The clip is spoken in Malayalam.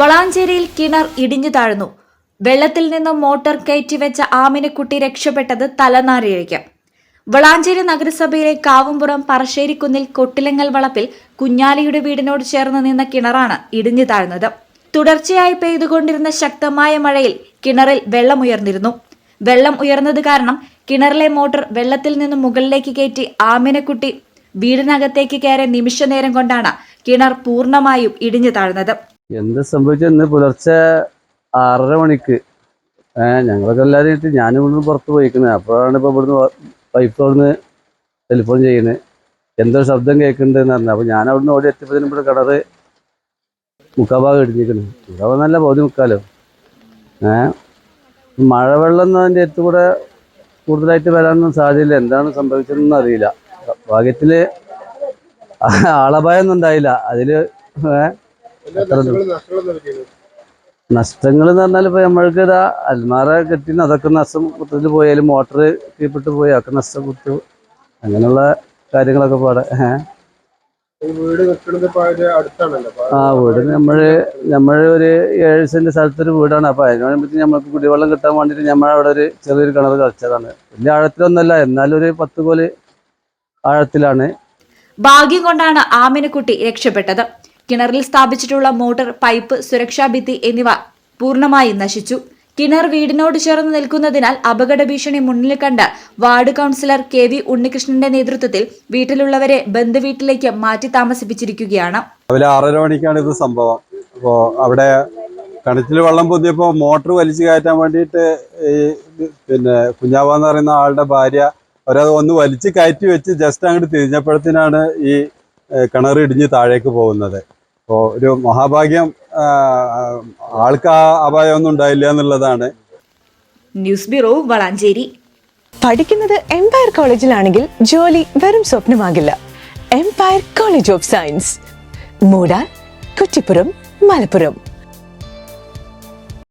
വളാഞ്ചേരിയിൽ കിണർ ഇടിഞ്ഞു താഴ്ന്നു. വെള്ളത്തിൽ നിന്നും മോട്ടോർ കയറ്റിവെച്ച ആമിനക്കുട്ടി രക്ഷപ്പെട്ടത് തലനാരിഴയ്ക്ക്. വളാഞ്ചേരി നഗരസഭയിലെ കാവുംപുറം പറശ്ശേരിക്കുന്നിൽ കൊട്ടിലങ്ങൽ വളപ്പിൽ കുഞ്ഞാലിയുടെ വീടിനോട് ചേർന്ന് നിന്ന കിണറാണ് ഇടിഞ്ഞു താഴ്ന്നത്. തുടർച്ചയായി പെയ്തുകൊണ്ടിരുന്ന ശക്തമായ മഴയിൽ കിണറിൽ വെള്ളമുയർന്നിരുന്നു വെള്ളം ഉയർന്നത് കാരണം കിണറിലെ മോട്ടോർ വെള്ളത്തിൽ നിന്നും മുകളിലേക്ക് കയറ്റി ആമിനക്കുട്ടി വീടിനകത്തേക്ക് കയറിയ നിമിഷനേരം കൊണ്ടാണ് കിണർ പൂർണമായും ഇടിഞ്ഞു താഴ്ന്നത്. എന്ത് സംഭവിച്ചു ഇന്ന് പുലർച്ചെ ആറര മണിക്ക്. ഞങ്ങളൊക്കെ എല്ലാവരും ആയിട്ട് ഞാനും ഇവിടുന്ന് പുറത്ത് പോയിക്കുന്നത് അപ്പോഴാണ് ഇപ്പോൾ ഇവിടുന്ന് പൈപ്പ് അവിടുന്ന് ടെലിഫോൺ ചെയ്യുന്നത് എന്തോ ശബ്ദം കേൾക്കുന്നുണ്ട് എന്ന് പറഞ്ഞു. അപ്പോൾ ഞാൻ അവിടുന്ന് ഓടി എത്തിയപ്പോഴത്തേനും ഇവിടെ കിണറ് മുക്കാഭാഗം ഇടിഞ്ഞിരിക്കുന്നു ഇവിടെ നല്ല പകുതി മുക്കാലോ. ഏഹ് മഴവെള്ളം അതിന്റെ അടുത്ത് കൂടെ കൂടുതലായിട്ട് വരാനൊന്നും സാധ്യതയില്ല. എന്താണ് സംഭവിച്ചതെന്നൊന്നും അറിയില്ല. ഭാഗ്യത്തിൽ ആളപായൊന്നും ഉണ്ടായില്ല. അതിൽ ഏഹ് നഷ്ടങ്ങൾ എന്ന് പറഞ്ഞാൽ ഇപ്പൊ നമ്മൾക്ക് ഇതാ അൽമാറ കെട്ടി അതൊക്കെ നഷ്ടം കുത്തത്തിൽ പോയാലും മോട്ടർ കീപ്പിട്ട് പോയി അതൊക്കെ നഷ്ടം കുത്തു. അങ്ങനെയുള്ള കാര്യങ്ങളൊക്കെ പാടെ. ആ വീട് നമ്മൾ നമ്മൾ ഒരു ഏഴ് സെന്റ് സ്ഥലത്തൊരു വീടാണ്. അപ്പൊ അതിനോട് നമ്മൾക്ക് കുടിവെള്ളം കിട്ടാൻ വേണ്ടിയിട്ട് നമ്മൾ അവിടെ ഒരു ചെറിയൊരു കിണർ കളിച്ചതാണ് വലിയ ആഴത്തിലൊന്നല്ല എന്നാലും ഒരു പത്ത് കോൽ ആഴത്തിലാണ്. ഭാഗ്യം കൊണ്ടാണ് ആമിനക്കുട്ടി രക്ഷപ്പെട്ടത്. കിണറിൽ സ്ഥാപിച്ചിട്ടുള്ള മോട്ടോർ പൈപ്പ് സുരക്ഷാ ഭിത്തി എന്നിവ പൂർണമായി നശിച്ചു. കിണർ വീടിനോട് ചേർന്ന് നിൽക്കുന്നതിനാൽ അപകട ഭീഷണി മുന്നിൽ കണ്ട് വാർഡ് കൗൺസിലർ കെ വി ഉണ്ണികൃഷ്ണന്റെ നേതൃത്വത്തിൽ വീട്ടിലുള്ളവരെ ബന്ധുവീട്ടിലേക്ക് മാറ്റി താമസിപ്പിച്ചിരിക്കുകയാണ്. രാവിലെ ആറര മണിക്കാണ് ഇത് സംഭവം. അപ്പോൾ അവിടെ കിണറ്റിൽ വെള്ളം പൊതിയപ്പോൾ മോട്ടർ വലിച്ചു കയറ്റാൻ വേണ്ടിയിട്ട് പിന്നെ കുഞ്ഞാവ എന്ന് പറയുന്ന ആളുടെ ഭാര്യ അവരത് ഒന്ന് വലിച്ചു കയറ്റി വെച്ച് ജസ്റ്റ് അങ്ങോട്ട് തിരിഞ്ഞപ്പോഴത്തേനാണ് ഈ കിണർ ഇടിഞ്ഞ് താഴേക്ക് പോകുന്നത്. അപ്പോൾ ഒരു മഹാഭാഗ്യം ആൾക്ക് ആ അപായമൊന്നും ഉണ്ടായില്ല എന്നുള്ളതാണ്. News bureau Valanchery. പഠിക്കുന്നത് എംപയർ കോളേജിലാണെങ്കിൽ ജോലി വെറും സ്വപ്നമാകില്ല. എംപയർ കോളേജ് ഓഫ് സയൻസ് മൂടാൻ കുറ്റിപ്പുറം മലപ്പുറം.